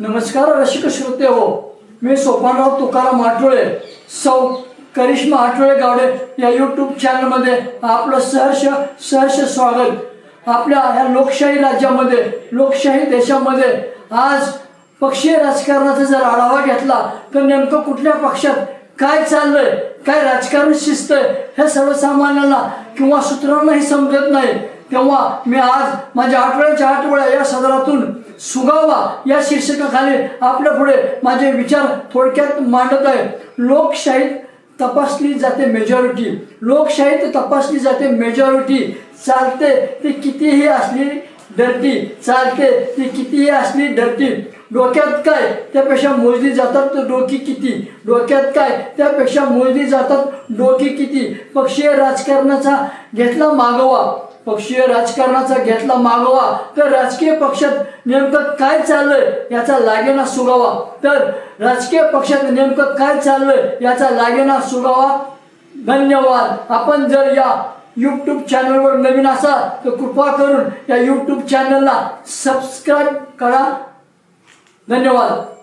नमस्कार रसिक श्रोते हो. मी सोपानराव तुकाराम आठवळे सौ करिश्मा आठवळे गावडे या यूट्यूब चॅनलमध्ये आपलं सहर्ष सहर्ष स्वागत. आपल्या ह्या लोकशाही राज्यामध्ये लोकशाही देशामध्ये आज पक्षीय राजकारणाचा जर आढावा घेतला तर नेमकं कुठल्या पक्षात काय चाललंय काय राजकारण शिस्तय हे सर्वसामान्यांना किंवा सूत्रांनाही समजत नाही. तेव्हा मी आज माझ्या आठवड्याच्या आठवड्या या सदरातून सुगावा या शीर्षकाखाली आपल्या पुढे माझे विचार थोडक्यात मांडत आहे. लोकशाहीत तपासली जाते मेजॉरिटी लोकशाहीत तपासली जाते मेजॉरिटी चालते ती कितीही असली डरती चालते ती कितीही असली डरती डोक्यात काय? त्यापेक्षा मोजली जातात तर डोकी किती? डोक्यात काय? त्यापेक्षा मोजली जातात डोकी किती? पक्षीय राजकारणाचा घेतला मागोवा. पक्षीय राजकारणाचा घेतला मागोवा तर राजकीय पक्षात नेमकं काय चाललंय याचा लागेना सुगावा. तर राजकीय पक्षात नेमकं काय चाललंय याचा लागेना सुगावा. धन्यवाद. आपण जर या यूट्यूब चॅनलवर नवीन असाल तर कृपा करून या यूट्यूब चॅनलला सबस्क्राईब करा. धन्यवाद.